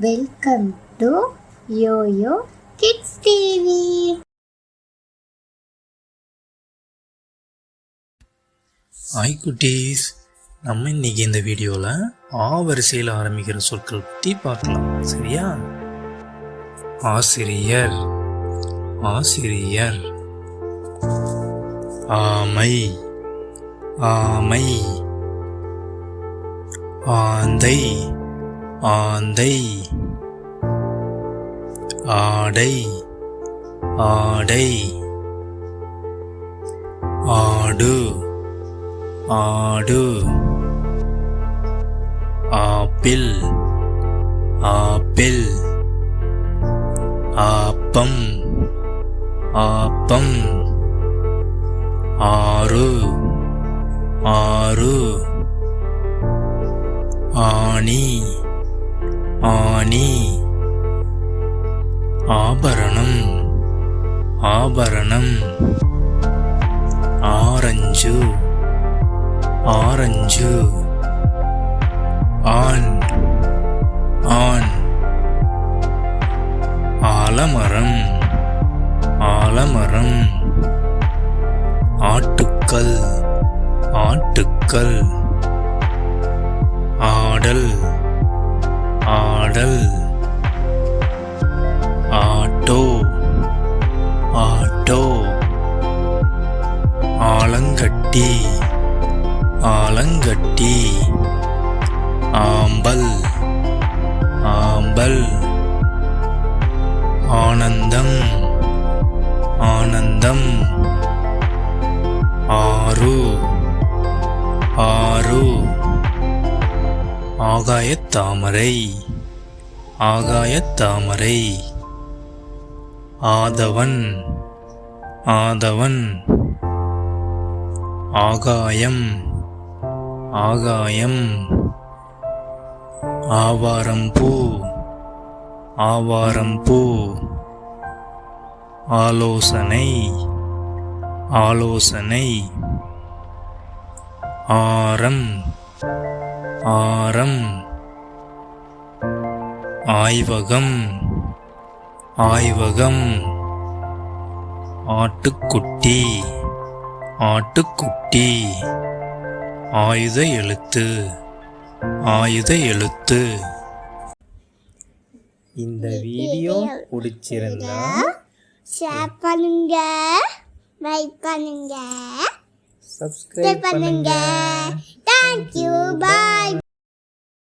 Welcome to YoYo kids TV hi குட்டீஸ். நம்ம இன்னைக்கு இந்த வீடியோவில் ஆ வரிசையில் ஆரம்பிக்கிற சொற்கள் பற்றி பார்க்கலாம். சரியா? ஆசிரியர். ஆசிரியர். ஆமை. ஆமை. ஆந்தை. ஆந்தை. ஆடை. ஆடை. ஆடு. ஆடு. ஆப்பிள். ஆப்பிள். ஆப்பம். ஆப்பம். ஆறு. ஆறு. ஆணி. ஆணி ஆபரணம். ஆபரணம். ஆரஞ்சு. ஆரஞ்சு. ஆண். ஆண். ஆலமரம். ஆலமரம். ஆட்டுக்கல். ஆட்டுக்கல். ஆடல். ஆடல் ஆட்டோ. ஆட்டோ. ஆலங்கட்டி. ஆலங்கட்டி. ஆம்பல். ஆம்பல். ஆனந்தம். ஆனந்தம். ஆறு. ஆறு. ஆகாயத் தாமரை. ஆகாயத் தாமரை ஆதவன் ஆதவன். ஆகாயம் ஆகாயம். ஆவாரம்பூ ஆவாரம்பூ. ஆலோசனை ஆலோசனை. ஆரம் ஆரம். ஆய்வகம் ஆய்வகம். ஆட்டுக்குட்டி ஆட்டுக்குட்டி. ஆயுத எழுத்து ஆயுத எழுத்து. இந்த வீடியோ பிடிச்சிருந்தா ஷேர் பண்ணுங்க லைக் பண்ணுங்க சப்ஸ்கிரைப் பண்ணுங்க. Thank you bye